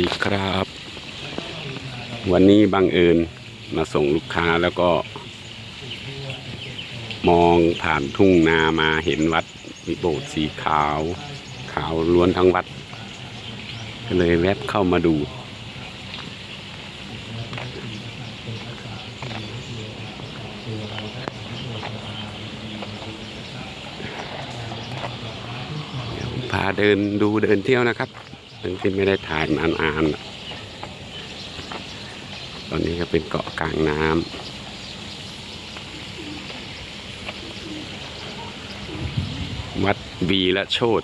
ดีครับ วันนี้บังเอิญมาส่งลูกค้าแล้วก็ มองผ่านทุ่งนามาเห็นวัดมีโบสถ์สีขาว ขาวล้วนทั้งวัด ก็เลยแวบเข้ามาดู พาเดินดูเดินเที่ยวนะครับ เรื่องที่ไม่ได้ถ่ายมานานๆตอนนี้ก็เป็นเกาะกลางน้ำวัดบีและโชด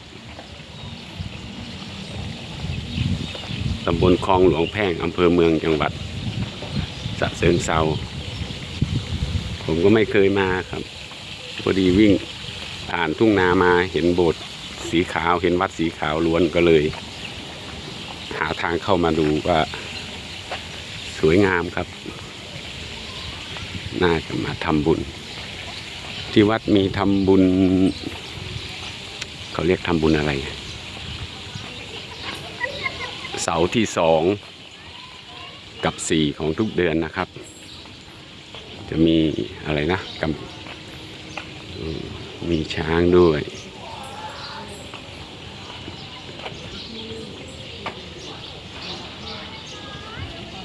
ตำบลคลองหลวงแพ่งอำเภอเมืองจังหวัดสะเชิงเซา ผมก็ไม่เคยมาครับ พอดีวิ่งผ่านทุ่งนามาเห็นโบสถ์สีขาวเห็นวัดสีขาวล้วนก็เลยาทางเข้ามาดูว่าสวยงามครับ น่าจะมาทำบุญ ที่วัดมีทำบุญ เขาเรียกทำบุญอะไร เสาร์ที่สองกับสี่ของทุกเดือนนะครับ จะมีอะไรนะกำอืมมีช้างด้วย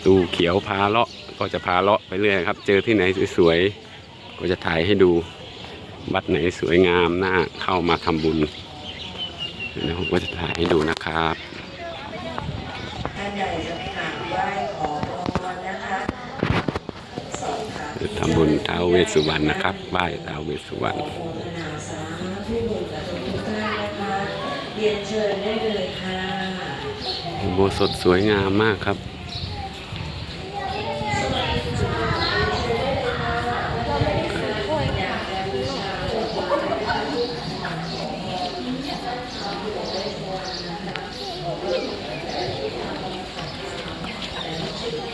ตูเขียวพาเลาะก็จะพาเลาะไปเรื่อยครับ เจอที่ไหนสวยๆก็จะถ่ายให้ดูวัดไหนสวยงามน่าเข้ามาทำบุญเดี๋ยวผมก็จะถ่ายให้ดูนะครับท่านใดจะทำบุญท้าวเวสสุวรรณนะครับไหว้ท้าวเวสสุวรรณโมทนาสาธุบุญกับทุกท่านนะคะเรียนเชิญได้เลยค่ะโบสถสวยงามมากครับ ส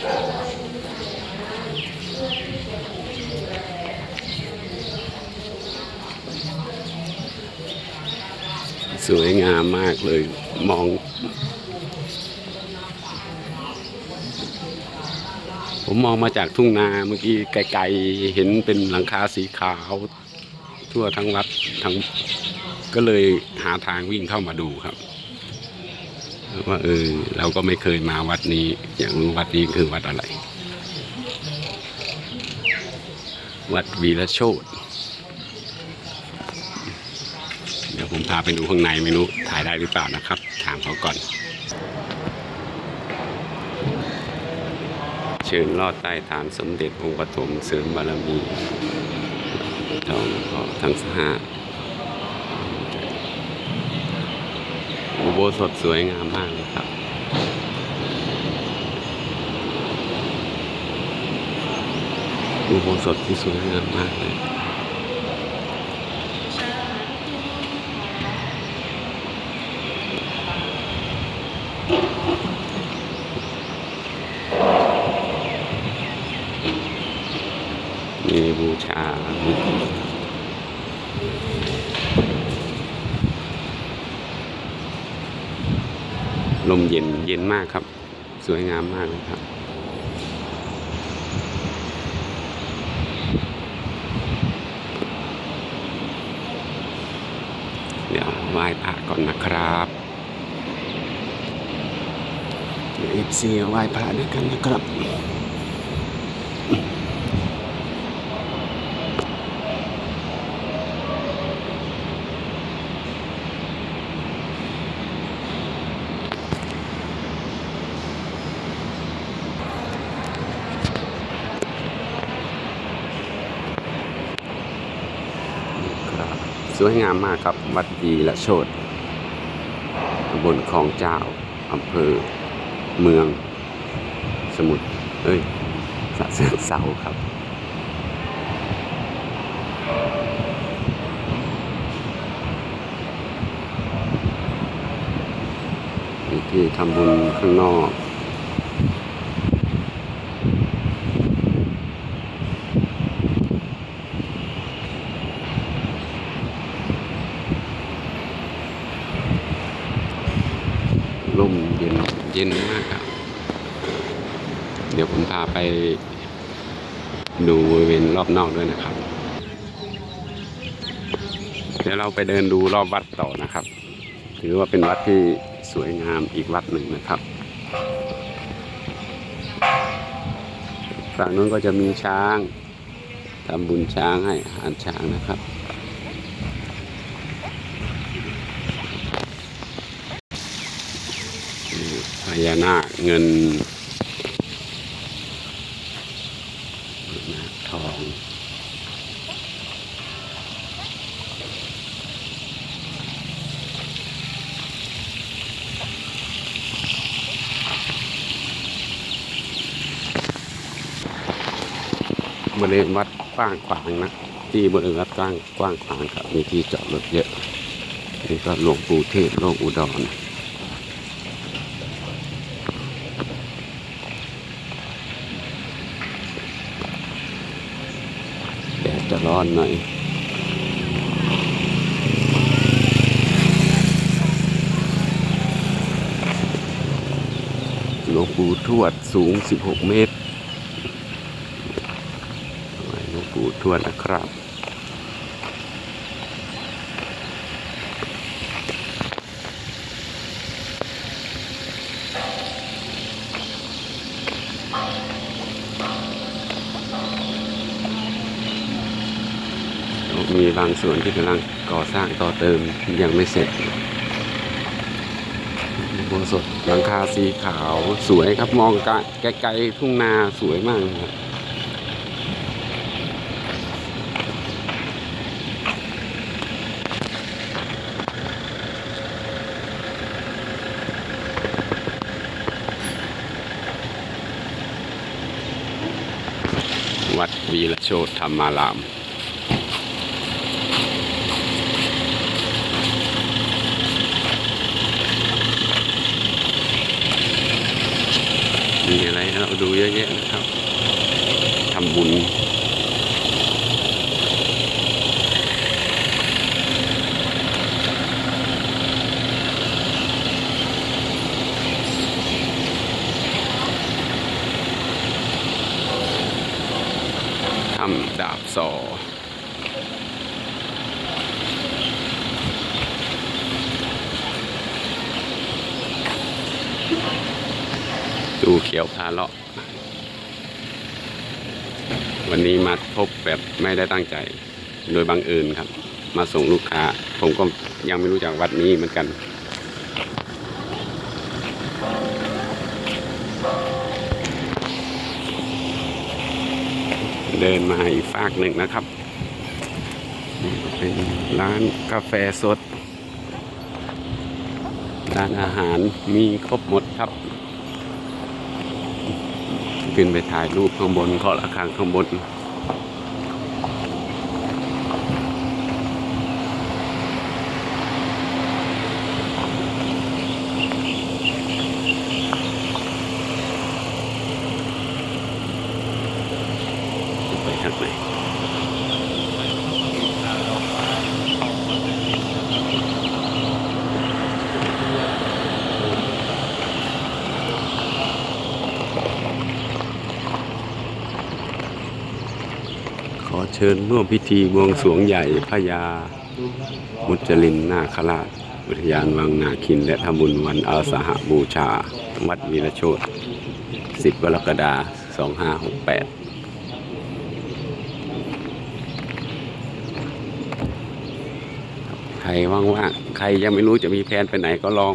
วยงามมากเลยมอง ผมมองมาจากทุ่งนาเมื่อกี้ไกลๆเห็นเป็นหลังคาสีขาว ทั่วทั้งวัดทั้งก็เลยหาทางวิ่งเข้ามาดูครับ ว่าเออเราก็ไม่เคยมาวัดนี้ อย่างรู้วัดนี้คือวัดอะไร วัดวีระโชตเดี๋ยวผมพาไปดูข้างในไม่รู้ถ่ายได้หรือเปล่านะครับ ถามเขาก่อน เชิญลอดใต้ฐานสมเด็จองค์ปฐมเสริมบารมีทองก็ทั้งห้า โบสถสวยงามมากเลยครับ อุโบสถที่สวยงามมากเลย มีบูชา ลมเย็นเย็นมากครับ สวยงามมากเลยครับเดี๋ยวไหว้พระก่อนนะครับเดี๋ยวเอฟซีไหว้พระด้วยกันนะครับ สวยงามมากครับ วัดดีละโชดตำบลคลองเจ้าอำเภอเมือง สมุทรเอ้ยสะเชิงเซาครับ ที่ทำบุญข้างนอก ลมเย็นเย็นมากครับ ดี๋ยวผมพาไป ดูบริเวณรอบนอกด้วยนะครับ เดี๋ยวเราไปเดินดูรอบวัดต่อนะครับ ถือว่าเป็นวัดที่สวยงามอีกวัดหนึ่งนะครับฝั่งนู้นก็จะมีช้างทำบุญช้างให้อาหารช้างนะครับ พญานาคเงินนาคทอง บริเวณวัดกว้างขวางนะ ที่บริเวณวัดกว้างกว้างขวางครับ มีที่จอดรถเยอะ นี่ก็หลวงปู่เทศโลกอุดรแดดจะร้อนหน่อยหลวงปู่ทวดสูง 16 เมตร หลวงปู่วนะครับ มีบางส่วนที่กำลังก่อสร้างต่อเติมยังไม่เสร็จอุโบสถหลังคาสีขาวสวยครับมองไกลๆทุ่งนาสวยมากครับวัดวีร โชตธรรมาราม มีอะไรให้เราดูเยอะแยะนะครับทำบุญำดาบสอดูเขียวพาเลาะ วันนี้มาพบแบบไม่ได้ตั้งใจ โดยบังเอิญครับ มาส่งลูกค้า ผมก็ยังไม่รู้จักวัดนี้เหมือนกัน เดินมาอีกฝากหนึ่งนะครับ เป็นร้านกาแฟสด ร้านอาหารมีครบหมดครับ ขึ้นไปถ่ายรูปข้างบนเคาะระฆังข้างบน อเชิญร่วมพิธีบวงสรวงใหญ่พญามุจลินนาคราชอุทยานวังนาคิน และทำบุญวันอาสาหบูชา วัดวีรโชต10กรกฎาคม2568ใครว่างๆใครยังไม่รู้จะมีแผนไปไหนก็ลอง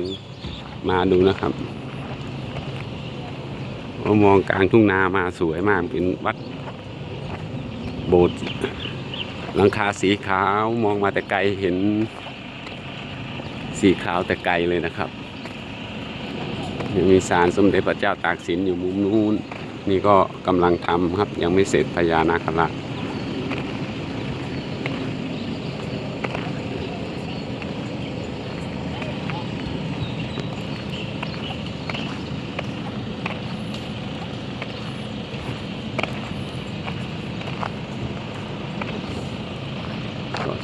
มาดูนะครับมองกลางทุ่งนามาสวยมากเป็นวัด บสถ์หลังคาสีขาวมองมาแต่ไกลเห็นสีขาวแต่ไกลเลยนะครับยังมีศาลสมเด็จพระเจ้าตากสินอยู่มุมนู้น นี่ก็กำลังทำครับยังไม่เสร็จพญานาคราช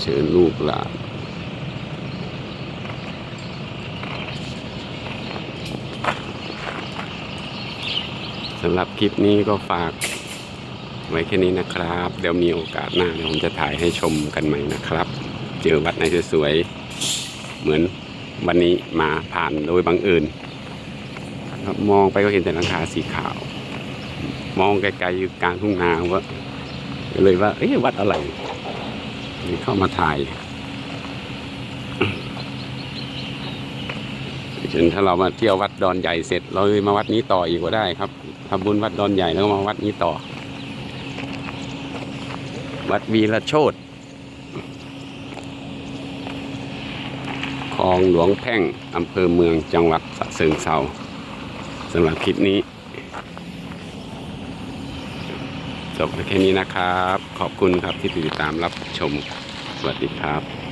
เชิญลูกหลานสำหรับคลิปนี้ก็ฝากไว้แค่นี้นะครับ เดี๋ยวมีโอกาสหน้าเดี๋ยวผมจะถ่ายให้ชมกันใหม่นะครับ เจอวัดไหนสวยๆเหมือนวันนี้มาผ่านโดยบังเอิญมองไปก็เห็นแต่หลังคาสีขาว มองไกลๆอยู่กลางทุ่งนาว่าเลยว่าเอ๊ะวัดอะไร เลยเข้ามาถ่ายเช่นถ้าเรามาเที่ยววัดดอนใหญ่เสร็จ เราเลยมาวัดนี้ต่ออีกก็ได้ครับทำบุญวัดดอนใหญ่แล้วก็มาวัดนี้ต่อ วัดวีระโชตคลองหลวงแพ่งอำเภอเมืองจังหวัดสะเชิงเซาสำหรับคลิปนี้ จบแค่นี้นะครับ ขอบคุณครับที่ติดตามรับชม สวัสดีครับ